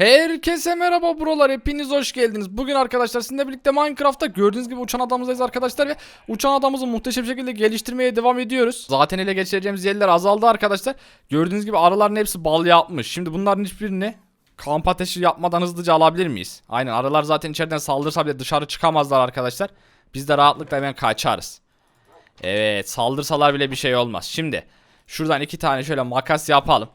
Herkese merhaba buralar hepiniz hoş geldiniz. Bugün arkadaşlar sizinle birlikte Minecraft'ta gördüğünüz gibi uçan adamımızdayız arkadaşlar ve uçan adamımızı muhteşem şekilde geliştirmeye devam ediyoruz. Zaten ele geçireceğimiz yerler azaldı arkadaşlar. Gördüğünüz gibi arıların hepsi bal yapmış. Şimdi bunların hiçbirini kamp ateşi yapmadan hızlıca alabilir miyiz? Aynen arılar zaten içeriden saldırsa bile dışarı çıkamazlar arkadaşlar. Biz de rahatlıkla hemen kaçarız. Evet saldırsalar bile bir şey olmaz. Şimdi şuradan iki tane şöyle makas yapalım.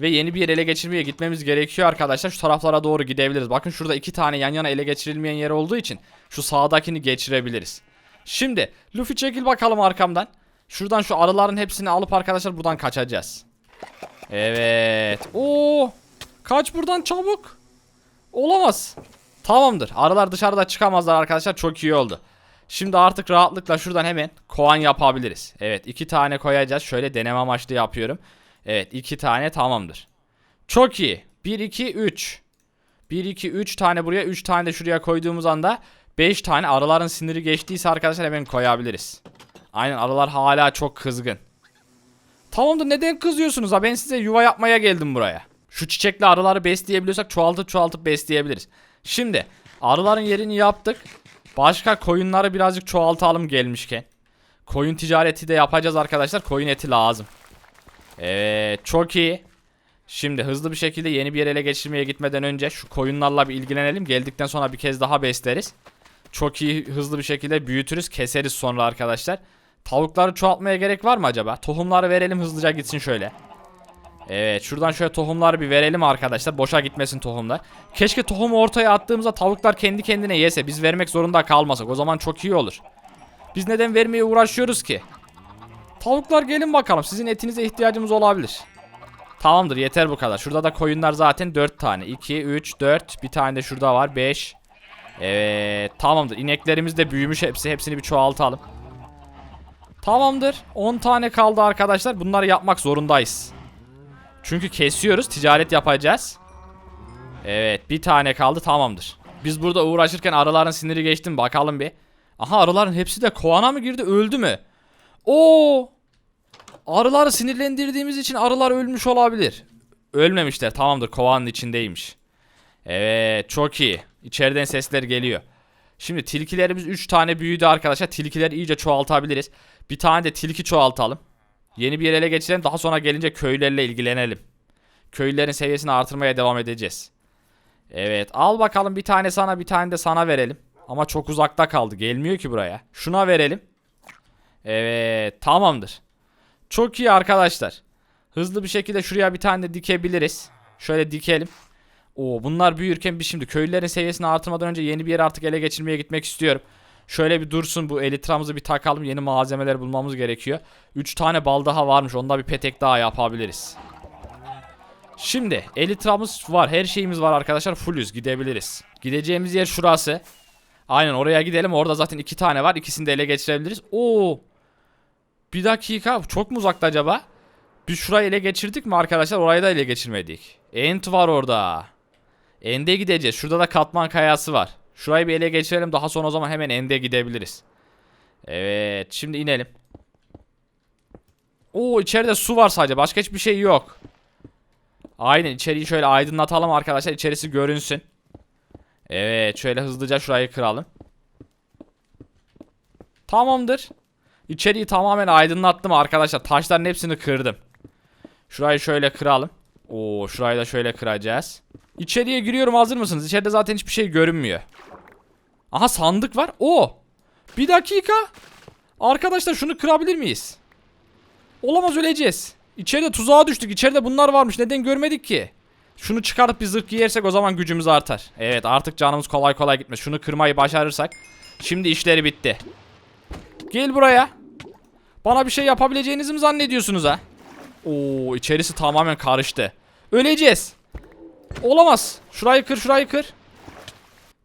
Ve yeni bir yer ele geçirmeye gitmemiz gerekiyor arkadaşlar. Şu taraflara doğru gidebiliriz. Bakın şurada iki tane yan yana ele geçirilmeyen yer olduğu için şu sağdakini geçirebiliriz. Şimdi Luffy çekil bakalım arkamdan. Şuradan şu arıların hepsini alıp arkadaşlar buradan kaçacağız. Evet. Oo! Kaç buradan çabuk. Olamaz. Tamamdır. Arılar dışarıda çıkamazlar arkadaşlar. Çok iyi oldu. Şimdi artık rahatlıkla şuradan hemen kovan yapabiliriz. Evet iki tane koyacağız. Şöyle deneme amaçlı yapıyorum. Evet iki tane tamamdır. Çok iyi. 1 2 3. 1 2 3 tane buraya 3 tane de şuraya koyduğumuz anda 5 tane arıların siniri geçtiyse arkadaşlar hemen koyabiliriz. Aynen arılar hala çok kızgın. Tamamdır neden kızıyorsunuz ha ben size yuva yapmaya geldim buraya. Şu çiçekli arıları besleyebiliyorsak çoğaltıp çoğaltıp besleyebiliriz. Şimdi arıların yerini yaptık. Başka koyunları birazcık çoğaltalım gelmişken. Koyun ticareti de yapacağız arkadaşlar. Koyun eti lazım. Evet çok iyi. Şimdi hızlı bir şekilde yeni bir yere ele geçirmeye gitmeden önce şu koyunlarla bir ilgilenelim. Geldikten sonra bir kez daha besleriz. Çok iyi hızlı bir şekilde büyütürüz keseriz sonra arkadaşlar. Tavukları çoğaltmaya gerek var mı acaba? Tohumları verelim hızlıca gitsin şöyle. Evet şuradan şöyle tohumları bir verelim arkadaşlar. Boşa gitmesin tohumlar. Keşke tohumu ortaya attığımızda tavuklar kendi kendine yese. Biz vermek zorunda kalmasak. O zaman çok iyi olur. Biz neden vermeye uğraşıyoruz ki? Tavuklar gelin bakalım. Sizin etinize ihtiyacımız olabilir. Tamamdır yeter bu kadar. Şurada da koyunlar zaten 4 tane. 2, 3, 4. Bir tane de şurada var. 5. Evet tamamdır. İneklerimiz de büyümüş hepsi. Hepsini bir çoğaltalım. Tamamdır. 10 tane kaldı arkadaşlar. Bunları yapmak zorundayız. Çünkü kesiyoruz. Ticaret yapacağız. Evet bir tane kaldı tamamdır. Biz burada uğraşırken arıların siniri geçti mi bakalım bir. Aha arıların hepsi de kovana mı girdi öldü mü? Oo! Arıları sinirlendirdiğimiz için arılar ölmüş olabilir. Ölmemişler tamamdır kovanın içindeymiş. Evet çok iyi. İçeriden sesler geliyor. Şimdi tilkilerimiz 3 tane büyüdü arkadaşlar. Tilkileri iyice çoğaltabiliriz. Bir tane de tilki çoğaltalım. Yeni bir ele geçirelim. Daha sonra gelince köylerle ilgilenelim. Köylülerin seviyesini artırmaya devam edeceğiz. Evet al bakalım bir tane sana bir tane de sana verelim. Ama çok uzakta kaldı. Gelmiyor ki buraya. Şuna verelim. Evet tamamdır. Çok iyi arkadaşlar. Hızlı bir şekilde şuraya bir tane de dikebiliriz. Şöyle dikelim. Oo bunlar büyürken biz şimdi köylülerin seviyesini artırmadan önce yeni bir yer artık ele geçirmeye gitmek istiyorum. Şöyle bir dursun bu elitramızı bir takalım. Yeni malzemeler bulmamız gerekiyor. 3 tane bal daha varmış. Onda bir petek daha yapabiliriz. Şimdi elitramız var. Her şeyimiz var arkadaşlar. Fullüz gidebiliriz. Gideceğimiz yer şurası. Aynen oraya gidelim. Orada zaten iki tane var. İkisini de ele geçirebiliriz. Oo. Bir dakika. Çok mu uzakta acaba? Biz şurayı ele geçirdik mi arkadaşlar? Orayı da ele geçirmedik. Ent var orada. End'e gideceğiz. Şurada da katman kayası var. Şurayı bir ele geçirelim. Daha sonra o zaman hemen End'e gidebiliriz. Evet. Şimdi inelim. Oo içeride su var sadece. Başka hiçbir şey yok. Aynen içeriği şöyle aydınlatalım arkadaşlar. İçerisi görünsün. Evet şöyle hızlıca şurayı kıralım. Tamamdır. İçeriği tamamen aydınlattım arkadaşlar. Taşların hepsini kırdım. Şurayı şöyle kıralım. Oo şurayı da şöyle kıracağız. İçeriye giriyorum hazır mısınız? İçeride zaten hiçbir şey görünmüyor. Aha sandık var. Oo. Bir dakika. Arkadaşlar şunu kırabilir miyiz? Olamaz öleceğiz. İçeride tuzağa düştük. İçeride bunlar varmış. Neden görmedik ki? Şunu çıkarıp bir zırh giyersek o zaman gücümüz artar. Evet artık canımız kolay kolay gitmez. Şunu kırmayı başarırsak. Şimdi işleri bitti. Gel buraya. Bana bir şey yapabileceğinizi mi zannediyorsunuz ha? Oo içerisi tamamen karıştı. Öleceğiz. Olamaz. Şurayı kır şurayı kır.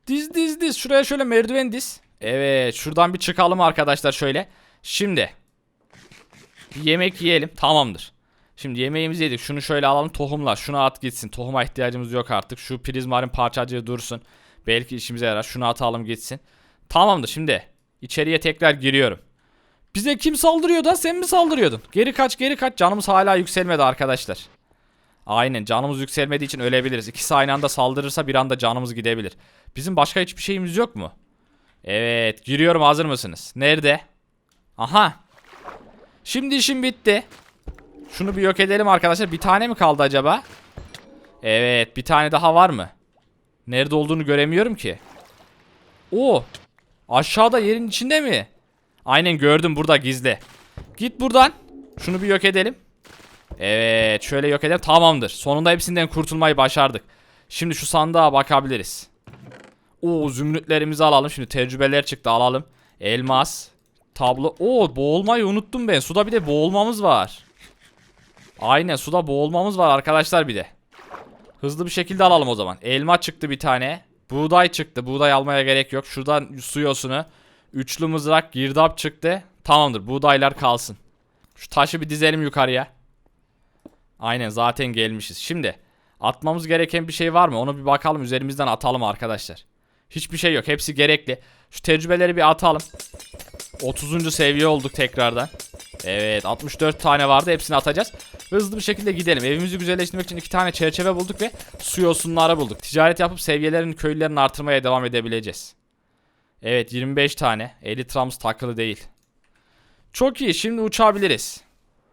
Diz diz diz. Şuraya şöyle merdiven diz. Evet şuradan bir çıkalım arkadaşlar şöyle. Şimdi. Bir yemek yiyelim. Tamamdır. Şimdi yemeğimizi yedik. Şunu şöyle alalım tohumla. Şunu at gitsin. Tohuma ihtiyacımız yok artık. Şu prizmarin parçacığı dursun. Belki işimize yarar. Şunu atalım gitsin. Tamamdır şimdi. içeriye tekrar giriyorum. Bize kim saldırıyor da sen mi saldırıyordun? Geri kaç geri kaç. Canımız hala yükselmedi arkadaşlar. Aynen canımız yükselmediği için ölebiliriz. İkisi aynı anda saldırırsa bir anda canımız gidebilir. Bizim başka hiçbir şeyimiz yok mu? Evet giriyorum hazır mısınız? Nerede? Aha. Şimdi işim bitti. Şunu bir yok edelim arkadaşlar. Bir tane mi kaldı acaba? Evet bir tane daha var mı? Nerede olduğunu göremiyorum ki. Oo. Aşağıda yerin içinde mi? Aynen gördüm burada gizli. Git buradan. Şunu bir yok edelim. Evet şöyle yok edelim. Tamamdır. Sonunda hepsinden kurtulmayı başardık. Şimdi şu sandığa bakabiliriz. Oo zümrütlerimizi alalım. Şimdi tecrübeler çıktı alalım. Elmas. Tablo. Oo boğulmayı unuttum ben. Suda bir de boğulmamız var. Aynen suda boğulmamız var arkadaşlar bir de. Hızlı bir şekilde alalım o zaman. Elma çıktı bir tane. Buğday çıktı. Buğday almaya gerek yok. Şuradan su yosunu. Üçlü mızrak, girdap çıktı. Tamamdır. Buğdaylar kalsın. Şu taşı bir dizelim yukarıya. Aynen zaten gelmişiz. Şimdi atmamız gereken bir şey var mı? Onu bir bakalım üzerimizden atalım arkadaşlar. Hiçbir şey yok. Hepsi gerekli. Şu tecrübeleri bir atalım. 30. seviye olduk tekrardan. Evet 64 tane vardı. Hepsini atacağız. Hızlı bir şekilde gidelim. Evimizi güzelleştirmek için iki tane çerçeve bulduk ve su yosunları bulduk. Ticaret yapıp seviyelerin köylülerini artırmaya devam edebileceğiz. Evet 25 tane. Elitramız takılı değil. Çok iyi. Şimdi uçabiliriz.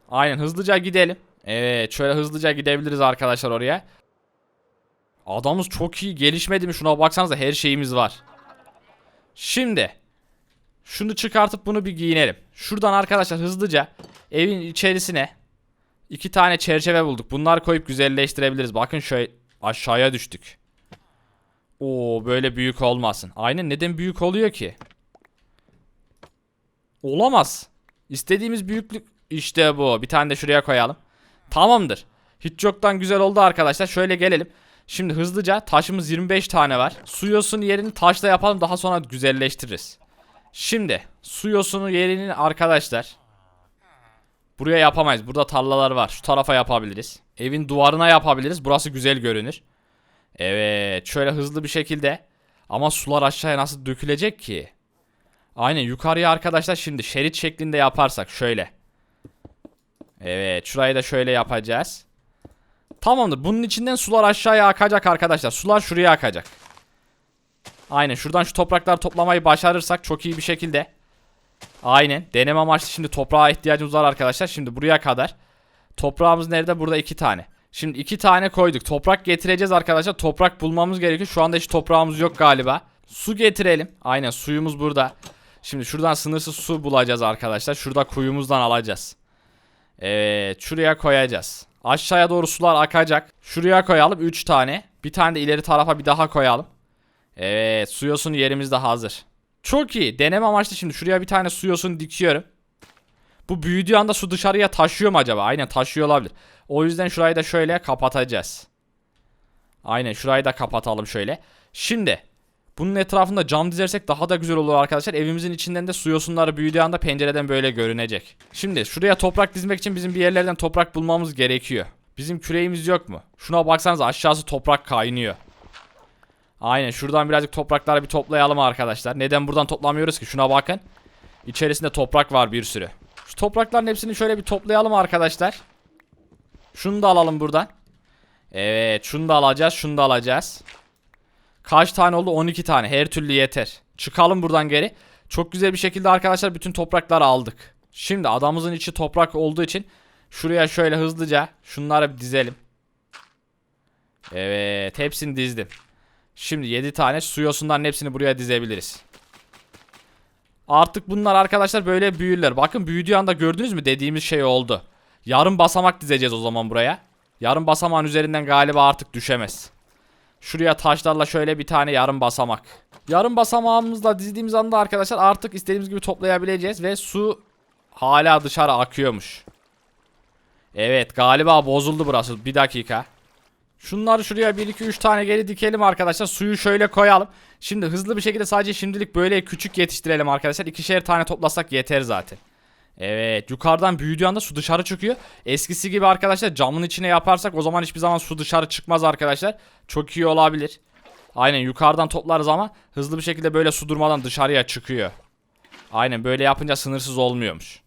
Aynen hızlıca gidelim. Evet şöyle hızlıca gidebiliriz arkadaşlar oraya. Adamız çok iyi gelişmedi mi şuna baksanıza her şeyimiz var. Şimdi şunu çıkartıp bunu bir giyinelim. Şuradan arkadaşlar hızlıca evin içerisine iki tane çerçeve bulduk. Bunları koyup güzelleştirebiliriz. Bakın şöyle aşağıya düştük. Oo böyle büyük olmasın. Aynen neden büyük oluyor ki? Olamaz. İstediğimiz büyüklük işte bu. Bir tane de şuraya koyalım. Tamamdır. Hiç yoktan güzel oldu arkadaşlar. Şöyle gelelim. Şimdi hızlıca taşımız 25 tane var. Su yosunu yerini taşla yapalım daha sonra güzelleştiririz. Şimdi su yosunu yerini arkadaşlar buraya yapamayız. Burada tarlalar var. Şu tarafa yapabiliriz. Evin duvarına yapabiliriz. Burası güzel görünür. Evet şöyle hızlı bir şekilde ama sular aşağıya nasıl dökülecek ki? Aynen yukarıya arkadaşlar şimdi şerit şeklinde yaparsak şöyle. Evet şurayı da şöyle yapacağız. Tamamdır. Bunun içinden sular aşağıya akacak arkadaşlar. Sular şuraya akacak. Aynen şuradan şu toprakları toplamayı başarırsak çok iyi bir şekilde. Aynen. Deneme amaçlı şimdi toprağa ihtiyacımız var arkadaşlar. Şimdi buraya kadar. Toprağımız nerede? Burada iki tane. Şimdi iki tane koyduk. Toprak getireceğiz arkadaşlar. Toprak bulmamız gerekiyor. Şu anda hiç toprağımız yok galiba. Su getirelim. Aynen suyumuz burada. Şimdi şuradan sınırsız su bulacağız arkadaşlar. Şurada kuyumuzdan alacağız. Evet şuraya koyacağız. Aşağıya doğru sular akacak. Şuraya koyalım 3 tane. Bir tane de ileri tarafa bir daha koyalım. Evet su yosunu yerimiz de hazır. Çok iyi. Deneme amaçlı şimdi şuraya bir tane su yosunu dikiyorum. Bu büyüdüğü anda su dışarıya taşıyor mu acaba? Aynen taşıyor olabilir. O yüzden şurayı da şöyle kapatacağız. Aynen şurayı da kapatalım şöyle. Şimdi bunun etrafında cam dizersek daha da güzel olur arkadaşlar. Evimizin içinden de su yosunları büyüdüğü anda pencereden böyle görünecek. Şimdi şuraya toprak dizmek için bizim bir yerlerden toprak bulmamız gerekiyor. Bizim küreğimiz yok mu? Şuna baksanız aşağısı toprak kaynıyor. Aynen şuradan birazcık toprakları bir toplayalım arkadaşlar. Neden buradan toplamıyoruz ki? Şuna bakın. İçerisinde toprak var bir sürü. Şu toprakların hepsini şöyle bir toplayalım arkadaşlar. Şunu da alalım buradan. Evet şunu da alacağız şunu da alacağız. Kaç tane oldu? 12 tane. Her türlü yeter. Çıkalım buradan geri. Çok güzel bir şekilde arkadaşlar bütün toprakları aldık. Şimdi adamımızın içi toprak olduğu için şuraya şöyle hızlıca şunları bir dizelim. Evet hepsini dizdim. Şimdi 7 tane su yosunların hepsini buraya dizebiliriz. Artık bunlar arkadaşlar böyle büyürler. Bakın büyüdüğü anda gördünüz mü dediğimiz şey oldu. Yarım basamak dizeceğiz o zaman buraya. Yarım basamağın üzerinden galiba artık düşemez. Şuraya taşlarla şöyle bir tane yarım basamak. Yarım basamağımızla dizdiğimiz anda arkadaşlar artık istediğimiz gibi toplayabileceğiz ve su hala dışarı akıyormuş. Evet galiba bozuldu burası. Bir dakika. Şunları şuraya 1 2 3 tane geri dikelim arkadaşlar. Suyu şöyle koyalım. Şimdi hızlı bir şekilde sadece şimdilik böyle küçük yetiştirelim arkadaşlar. İkişer tane toplasak yeter zaten. Evet yukarıdan büyüdüğü anda su dışarı çıkıyor. Eskisi gibi arkadaşlar camın içine yaparsak o zaman hiçbir zaman su dışarı çıkmaz arkadaşlar. Çok iyi olabilir. Aynen yukarıdan toplarız ama hızlı bir şekilde böyle su durmadan dışarıya çıkıyor. Aynen böyle yapınca sınırsız olmuyormuş.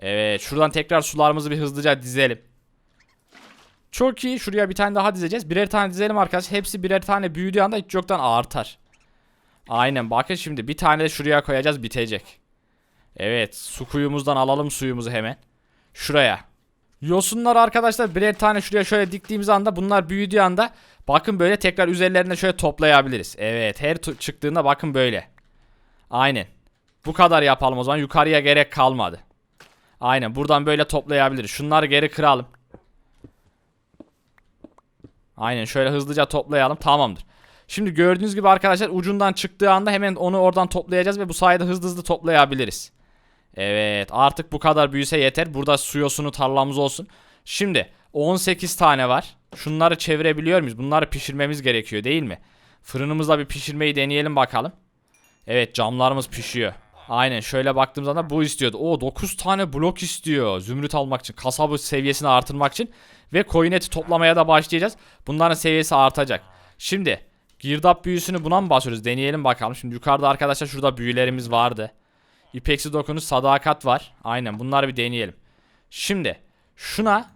Evet şuradan tekrar sularımızı bir hızlıca dizelim. Çok iyi. Şuraya bir tane daha dizeceğiz. Birer tane dizelim arkadaşlar. Hepsi birer tane büyüdüğü anda hiç yoktan artar. Aynen bakın şimdi bir tane de şuraya koyacağız bitecek. Evet su kuyumuzdan alalım suyumuzu hemen. Şuraya. Yosunlar arkadaşlar birer tane şuraya şöyle diktiğimiz anda bunlar büyüdüğü anda bakın böyle tekrar üzerlerine şöyle toplayabiliriz. Evet her çıktığında bakın böyle. Aynen. Bu kadar yapalım o zaman yukarıya gerek kalmadı. Aynen buradan böyle toplayabiliriz. Şunları geri kıralım. Aynen şöyle hızlıca toplayalım tamamdır. Şimdi gördüğünüz gibi arkadaşlar ucundan çıktığı anda hemen onu oradan toplayacağız ve bu sayede hızlı hızlı toplayabiliriz. Evet artık bu kadar büyüse yeter. Burada su yosunu tarlamız olsun. Şimdi 18 tane var. Şunları çevirebiliyor muyuz? Bunları pişirmemiz gerekiyor değil mi? Fırınımızda bir pişirmeyi deneyelim bakalım. Evet camlarımız pişiyor. Aynen şöyle baktığımız anda bu istiyordu. O 9 tane blok istiyor. Zümrüt almak için, kasabı seviyesini artırmak için ve koyun eti toplamaya da başlayacağız. Bunların seviyesi artacak. Şimdi girdap büyüsünü buna mı basıyoruz? Deneyelim bakalım. Şimdi yukarıda arkadaşlar şurada büyülerimiz vardı. İpeksi dokunuş sadakat var. Aynen bunları bir deneyelim. Şimdi şuna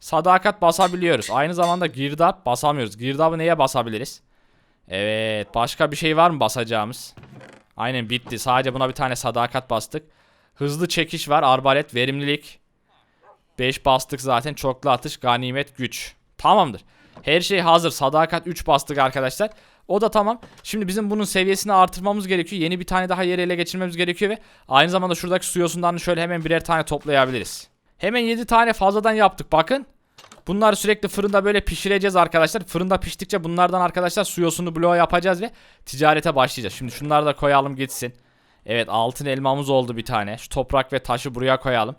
sadakat basabiliyoruz. Aynı zamanda girdap basamıyoruz. Girdabı neye basabiliriz? Evet başka bir şey var mı basacağımız? Aynen bitti. Sadece buna bir tane sadakat bastık. Hızlı çekiş var. Arbalet, verimlilik. 5 bastık zaten. Çoklu atış, ganimet, güç. Tamamdır. Her şey hazır. Sadakat 3 bastık arkadaşlar. O da tamam. Şimdi bizim bunun seviyesini artırmamız gerekiyor. Yeni bir tane daha yer ele geçirmemiz gerekiyor ve aynı zamanda şuradaki su yosundan şöyle hemen birer tane toplayabiliriz. Hemen 7 tane fazladan yaptık. Bakın. Bunları sürekli fırında böyle pişireceğiz arkadaşlar. Fırında piştikçe bunlardan arkadaşlar su yosunu bloğu yapacağız ve ticarete başlayacağız. Şimdi şunları da koyalım gitsin. Evet altın elmamız oldu bir tane. Şu toprak ve taşı buraya koyalım.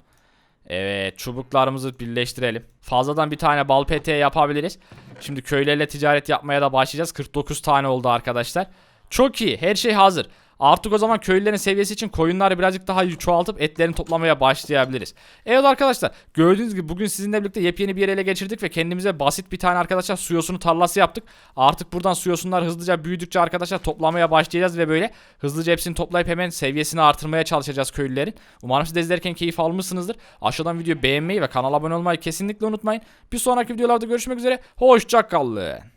Evet çubuklarımızı birleştirelim. Fazladan bir tane bal peteği yapabiliriz. Şimdi köylerle ticaret yapmaya da başlayacağız. 49 tane oldu arkadaşlar. Çok iyi her şey hazır. Artık o zaman köylülerin seviyesi için koyunları birazcık daha çoğaltıp etlerini toplamaya başlayabiliriz. Evet arkadaşlar gördüğünüz gibi bugün sizinle birlikte yepyeni bir yer ele geçirdik ve kendimize basit bir tane arkadaşlar su yosunu tarlası yaptık. Artık buradan su yosunlar hızlıca büyüdükçe arkadaşlar toplamaya başlayacağız ve böyle hızlıca hepsini toplayıp hemen seviyesini artırmaya çalışacağız köylülerin. Umarım siz de izlerken keyif almışsınızdır. Aşağıdan videoyu beğenmeyi ve kanala abone olmayı kesinlikle unutmayın. Bir sonraki videolarda görüşmek üzere. Hoşçakalın.